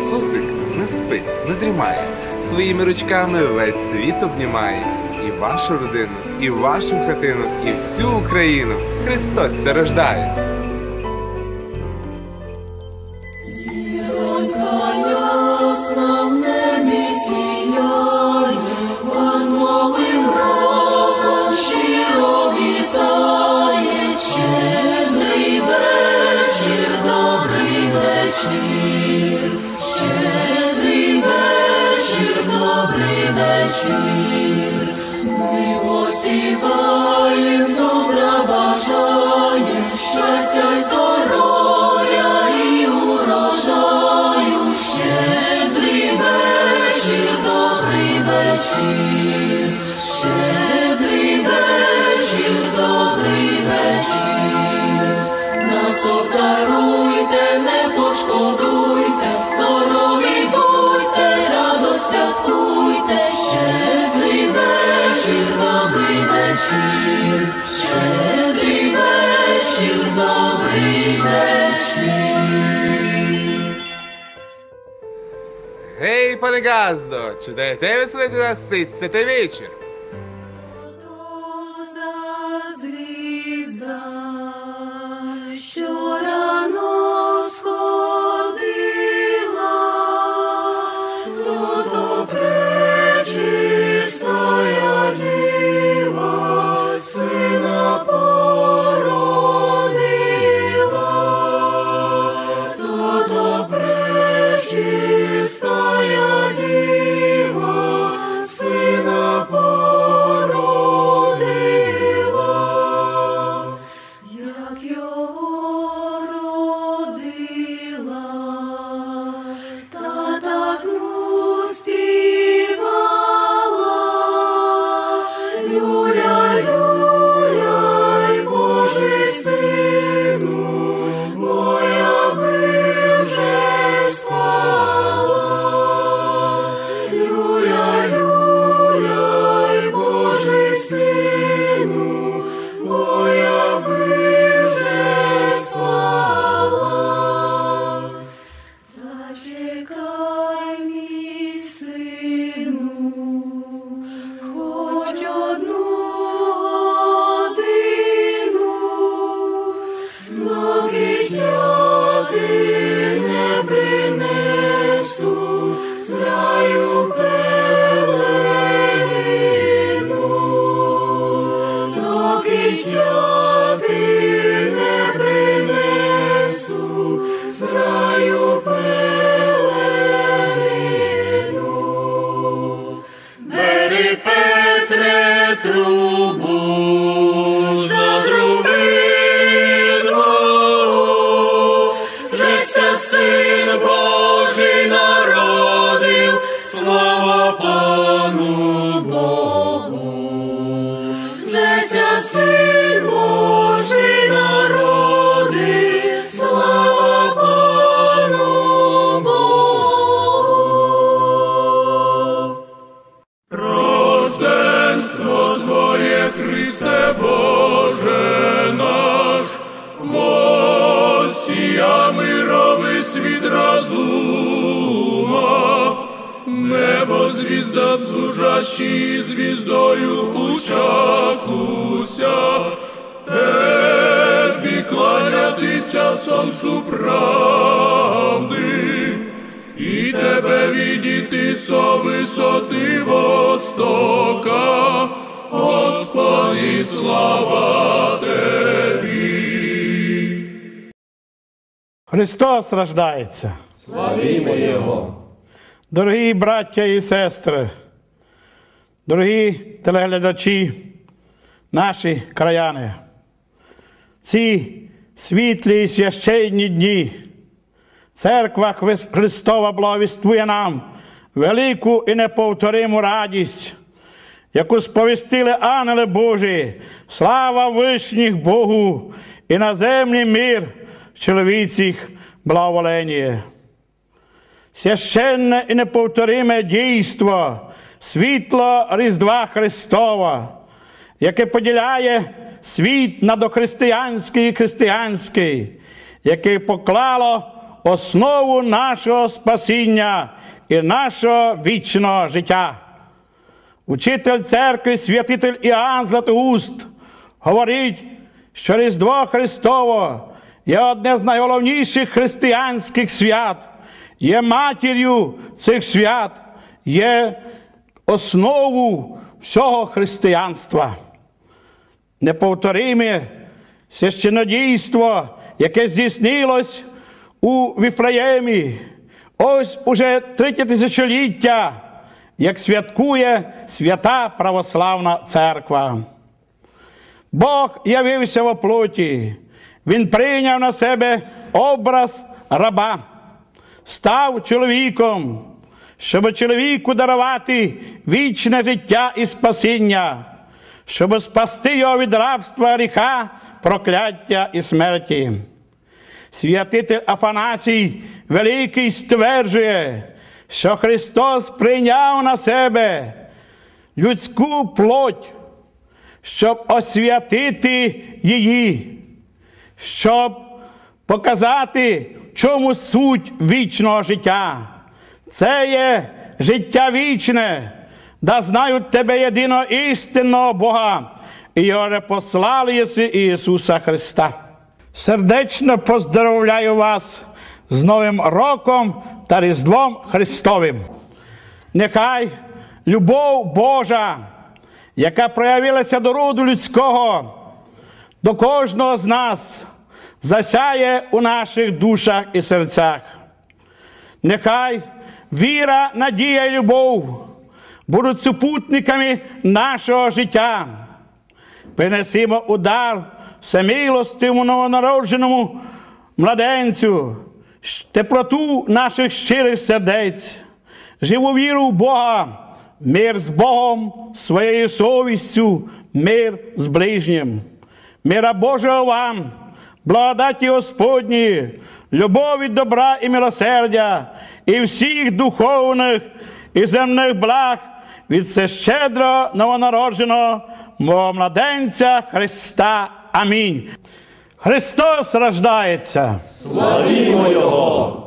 Ісусик не спить, не дрімає, своїми ручками весь світ обнімає. І вашу родину, і вашу хатину, і всю Україну Христос це вечір. Ми посіваєм добра бажаєм, щастя й здоров'я і урожаю. Щедрий вечір, добрий вечір, щедрий вечір, добрий вечір. Нас обдаруйте, не пошкодуйте, вечір, щедрий вечір, добрий вечір. Гей, пане Газдо, чи даєте веселити нас цей святий вечір? Служащі звіздою учакуся, Тебі кланятися сонцу правди, і тебе відійти со висоти востока, Господи, слава Тебі. Христос рождається. Славімо Його! Дорогі браття і сестри, дорогі телеглядачі, наші краяни, ці світлі і священні дні. Церква Христова благовіствує нам велику і неповториму радість, яку сповістили ангели Божі, слава вишніх Богу! І на землі мир в чоловіцях благоволення. Священне і неповториме дійство, світло Різдва Христова, яке поділяє світ на дохристиянський і християнський, яке поклало основу нашого спасіння і нашого вічного життя. Учитель церкви, святитель Іоанн Златоуст говорить, що Різдво Христово є одне з найголовніших християнських свят, є матір'ю цих свят, є основу всього християнства. Неповториме священодійство, яке здійснилось у Віфлеємі, ось уже третє тисячоліття, як святкує свята православна церква. Бог явився в плоті, Він прийняв на себе образ раба, став чоловіком, щоб чоловіку дарувати вічне життя і спасіння, щоб спасти його від рабства гріха, прокляття і смерті. Святитель Афанасій Великий стверджує, що Христос прийняв на себе людську плоть, щоб освятити її, щоб показати, в чому суть вічного життя. Це є життя вічне, да знають тебе єдиного істинного Бога, і його послали єси Ісуса Христа. Сердечно поздоровляю вас з Новим роком та Різдвом Христовим. Нехай любов Божа, яка проявилася до роду людського, до кожного з нас, засяє у наших душах і серцях. Нехай віра, надія і любов будуть супутниками нашого життя. Принесімо удар всемилостивому новонародженому младенцю, теплоту наших щирих сердець, живу віру в Бога, мир з Богом, своєю совістю, мир з ближнім. Мира Божого вам, благодаті Господні, любові, добра і милосердя, і всіх духовних і земних благ від всещедрого новонародженого мого младенця Христа. Амінь. Христос рождається. Славімо Його!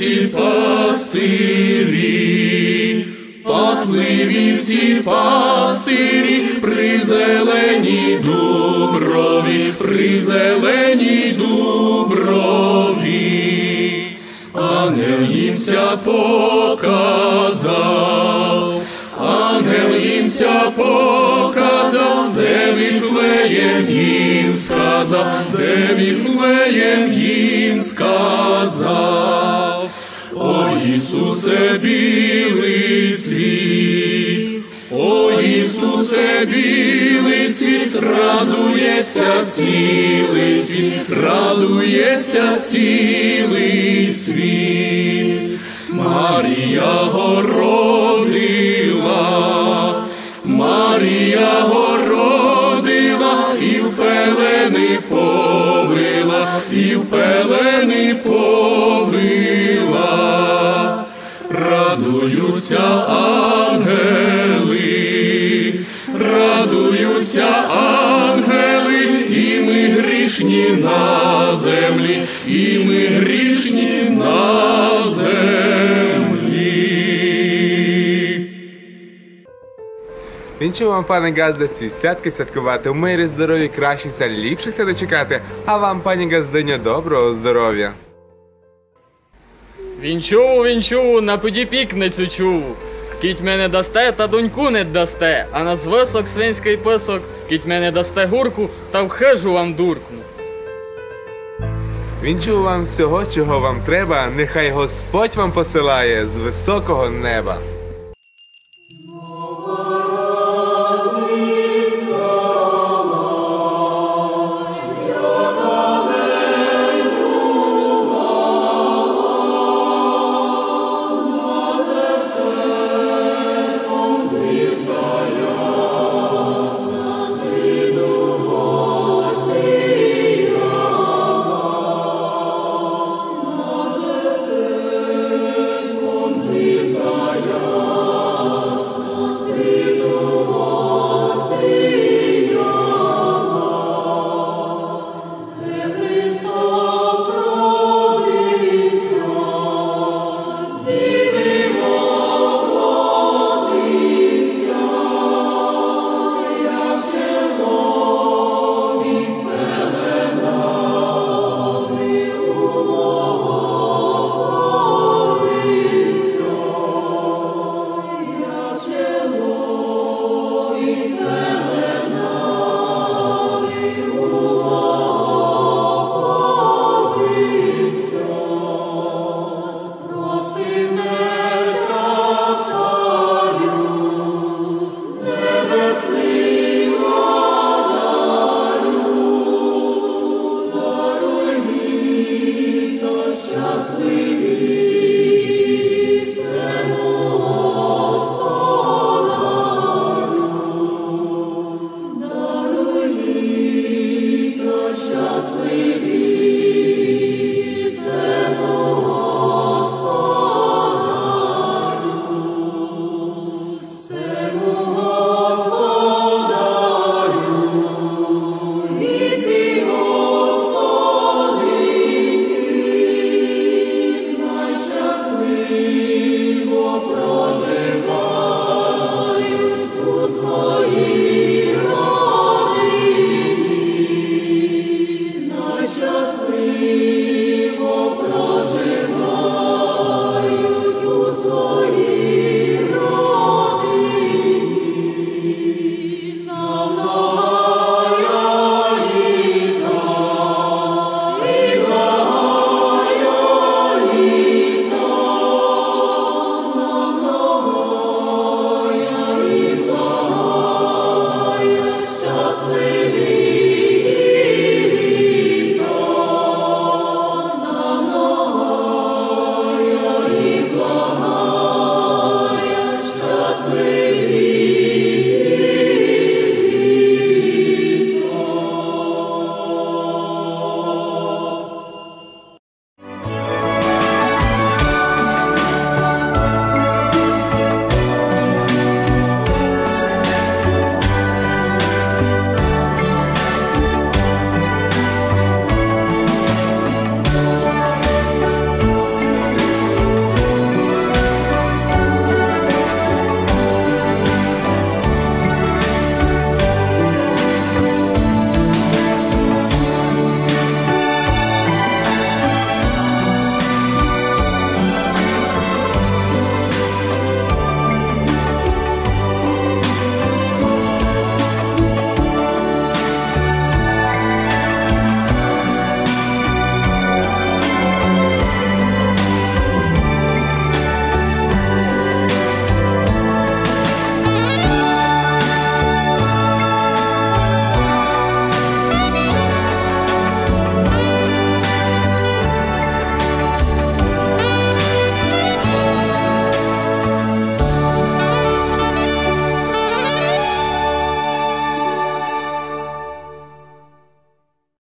Вівці пастирі, пасли вівці пастирі, при зеленій дуброві, при зеленій дуброві. Ангел їмся показав, ангел їмся показав, де віфлеєм їм сказав, де віфлеєм їм сказав. Ісусе білий цвіт, о Ісусе білий цвіт, радується цілий світ, радується цілий світ. Марія городила, Марія городила і в пелени повила, і в пелени повила, радуються ангели, радуються ангели, і ми грішні на землі, і ми грішні на землі. Вінчую вам, пане Газда, ці святки святкувати у мирі, здоров'ї, кращихся, ліпшихся дочекати, а вам, пані Газдиня, доброго здоров'я. Вінчу, вінчу, на подіпікницю чув. Кіть мене дасте, та доньку не дасте, а на звисок свинський писок, кіть мене дасте гурку, та в хижу вам дуркну. Вінчую вам всього, чого вам треба, нехай Господь вам посилає з високого неба.